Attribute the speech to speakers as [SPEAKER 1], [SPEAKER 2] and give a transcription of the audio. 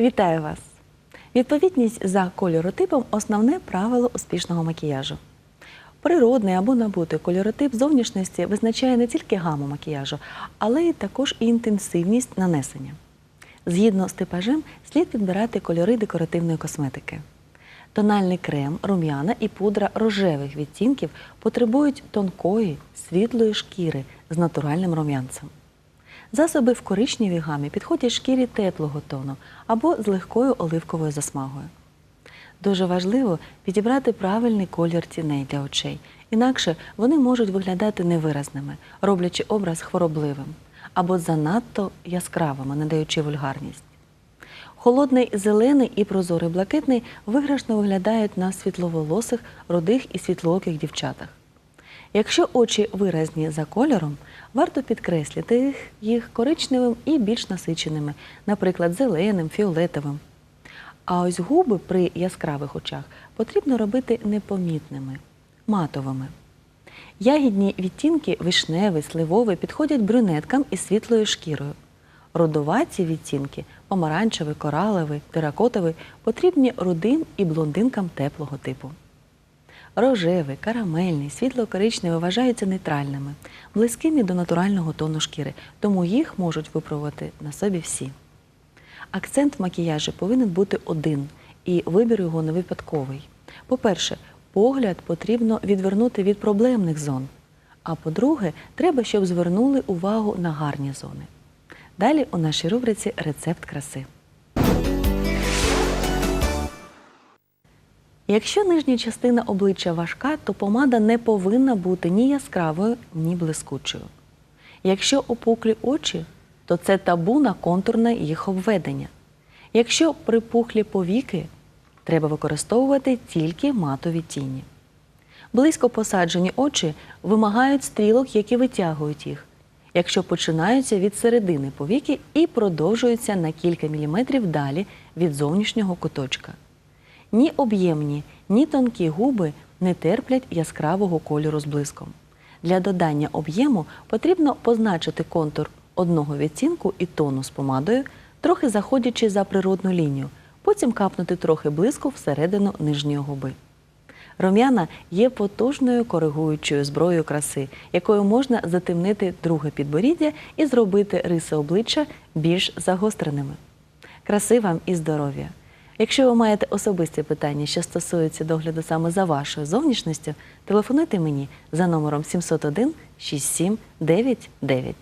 [SPEAKER 1] Вітаю вас! Відповідність за кольоротипом основне правило успішного макіяжу. Природний або набутий кольоротип зовнішності визначає не тільки гаму макіяжу, але й також інтенсивність нанесення. Згідно з типажем, слід підбирати кольори декоративної косметики. Тональний крем, рум'яна і пудра рожевих відтінків потребують тонкої, світлої шкіри з натуральним рум'янцем. Засоби в коричневій гамі підходять шкірі теплого тону або з легкою оливковою засмагою. Дуже важливо підібрати правильний колір тіней для очей, інакше вони можуть виглядати невиразними, роблячи образ хворобливим або занадто яскравими, надаючи вульгарність. Холодний зелений і прозорий блакитний виграшно виглядають на світловолосих, рудих і світлооких дівчатах. Якщо очі виразні за кольором, варто підкреслити їх, коричневим і більш насиченими, наприклад, зеленим, фіолетовим. А ось губи при яскравих очах потрібно робити непомітними, матовими. Ягідні відтінки вишневий, сливовий підходять брюнеткам із світлою шкірою. Рудоваті відтінки помаранчевий, кораловий, теракотовий потрібні рудим і блондинкам теплого типу. Рожевий, карамельний, світло-коричневий вважаються нейтральними, близькими до натурального тону шкіри, тому їх можуть випробувати на собі всі. Акцент в макіяжі повинен бути один, і вибір його не випадковий. По-перше, погляд потрібно відвернути від проблемних зон. А по-друге, треба, щоб звернули увагу на гарні зони. Далі у нашій рубриці Рецепт краси. Якщо нижня частина обличчя важка, то помада не повинна бути ні яскравою, ні блискучою. Якщо опуклі очі, то це табу на контурне їх обведення. Якщо припухлі повіки, треба використовувати тільки матові тіні. Близько посаджені очі вимагають стрілок, які витягують їх, якщо починаються від середини повіки і продовжуються на кілька міліметрів далі від зовнішнього куточка. Ні об'ємні, ні тонкі губи не терплять яскравого кольору з блиском. Для додання об'єму потрібно позначити контур одного відтінку і тону з помадою, трохи заходячи за природну лінію, потім капнути трохи блиску всередину нижньої губи. Рум'яна є потужною коригуючою зброєю краси, якою можна затемнити друге підборіддя і зробити риси обличчя більш загостреними. Краси вам і здоров'я! Якщо ви маєте особисті питання, що стосуються догляду саме за вашою зовнішністю, телефонуйте мені за номером 701 6799.